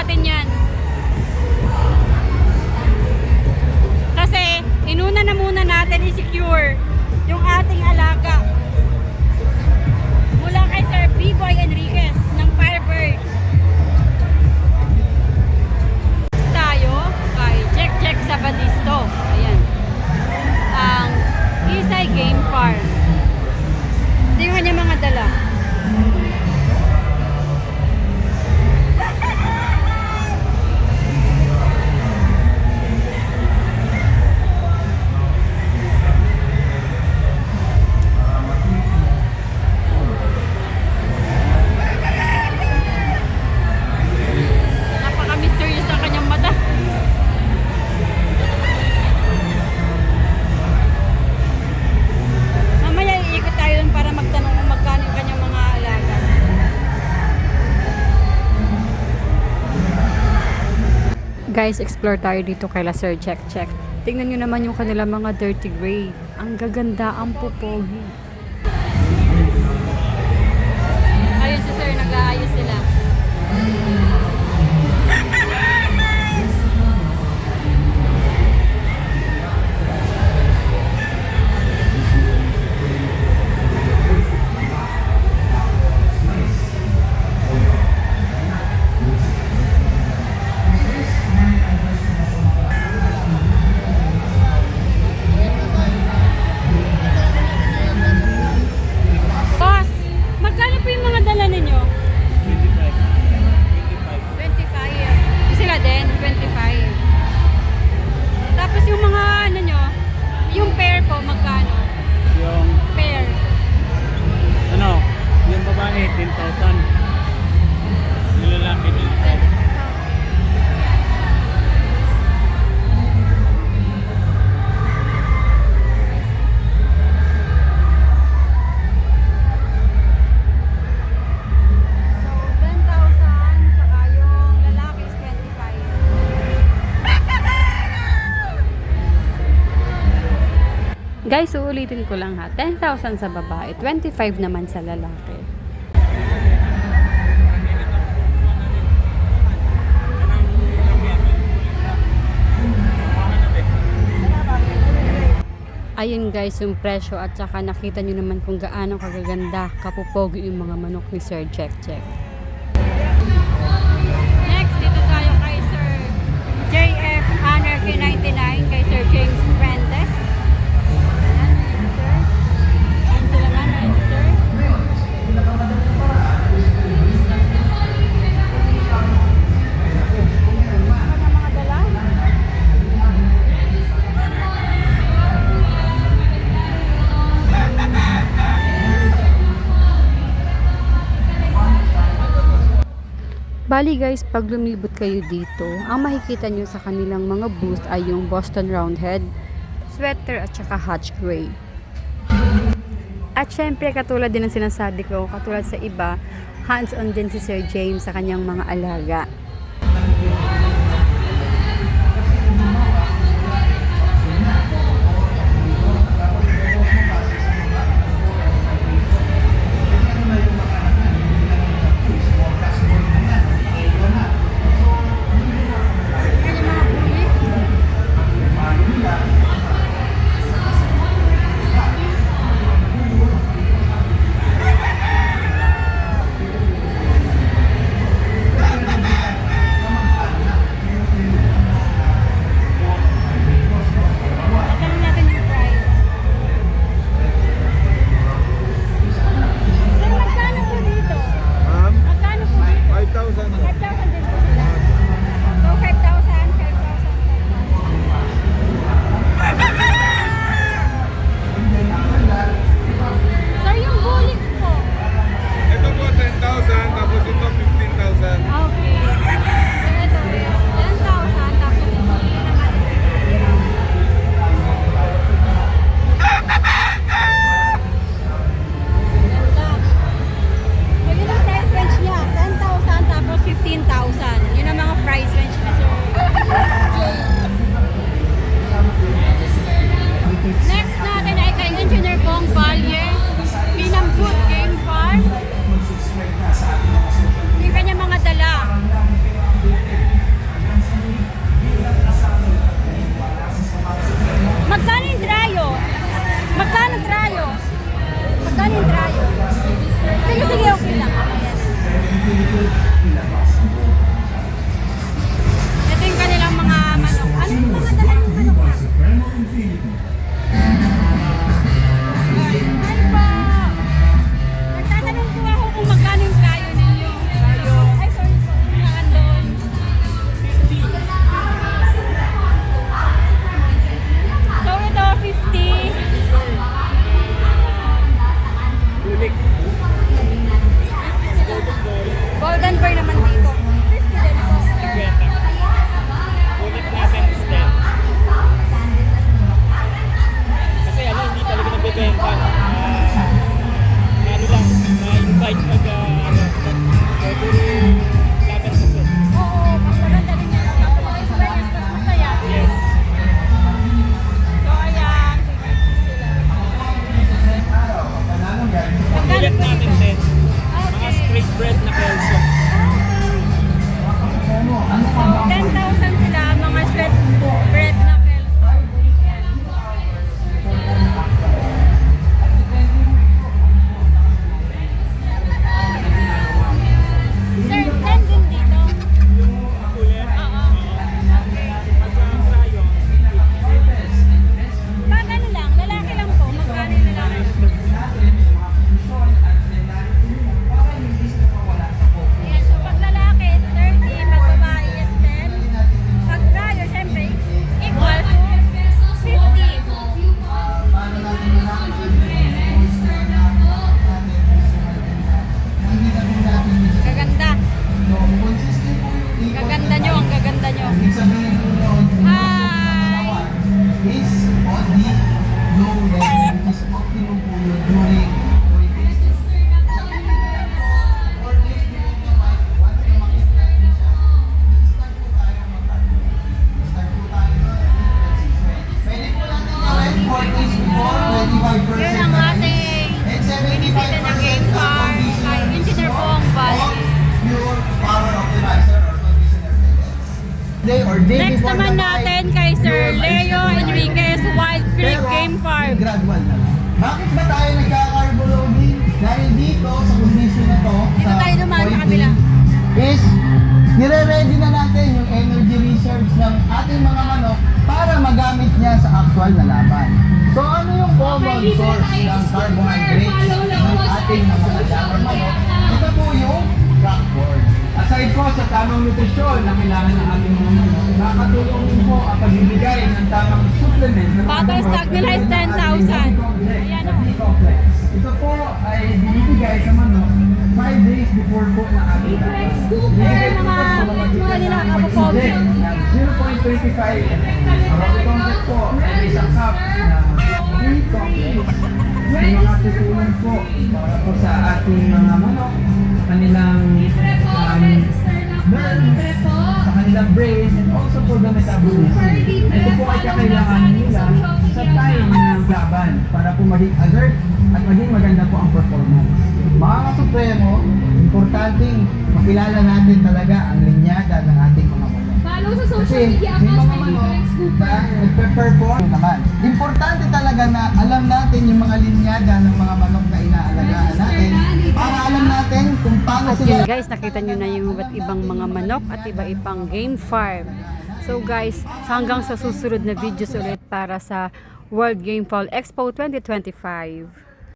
natin yan. Kasi, inuna na muna natin i-secure yung ating alaga. Mula kay Sir B-Boy Enriquez Guys, explore tayo dito kay La Sir Check Check. Tingnan nyo naman yung kanila mga dirty gray. Ang gaganda, ang pupogi. Ayun si Sir, nag-aayos sila. Guys, uulitin ko lang ha. 10,000 sa babae, 25 naman sa lalaki. Ayun guys, yung presyo at saka nakita nyo naman kung gaano kagaganda, kapupogi yung mga manok ni Sir Check Check. Bali guys, pag lumibot kayo dito, ang makikita nyo sa kanilang mga booth ay yung Boston Roundhead, sweater at saka Hatch Gray. At syempre, katulad din ng sinasabi ko, katulad sa iba, hands-on din si Sir James sa kanyang mga alaga. Next natin ay kay Engineer Bong Valier, Pinambut Game Farm. Yung kanya mga dala. Magkano yung drayo? Magkano drayo? Magkano yung drayo? Sige, sige, okay lang. Ito yung kanilang mga manok. Ano mga dala ng manok? Before naman natin kay Sir Leo Enriquez Wild Creek Pero, Game Farm. Gradual na lang. Bakit ba tayo nagka-carbo loading? Dahil dito, sa condition na to, Dito tayo dumaan sa kabila. is nire-ready na natin yung energy reserves ng ating mga manok para magamit niya sa actual na laban. So ano yung common source ng carbohydrates ng ating mga alagang manok? Ito po yung rockboard. Aside po sa tamang nutrisyon na kailangan ng ating mga din po ang pagbibigay ng tamang supplement. ng Battle ating stock nila is 10,000. Ayan o. Ito po ay binibigay sa manok 5 days before po na ating. Binibigay po mga- mga nila ng 0.25 Ang complex po ay may isang cup na complex na mga tutulong po para po sa ating mga manok, kanilang um, nerves, kanilang brain, and also for the metabolism. Ito po ay kakailangan nila sa time ng laban para po maging alert at maging maganda po ang performance. Mga kasupremo, importanteng makilala natin talaga ang linyada ng ating mga manok. Follow sa social media accounts Alex na Cooper. nagpe-perform naman. Importante talaga na alam natin yung mga linyada ng mga manok na inaalagaan natin para alam natin kung paano sila guys, nakita nyo na yung iba't ibang mga manok at iba-ibang game farm. So guys, hanggang sa susunod na videos ulit para sa World Game Fall Expo 2025.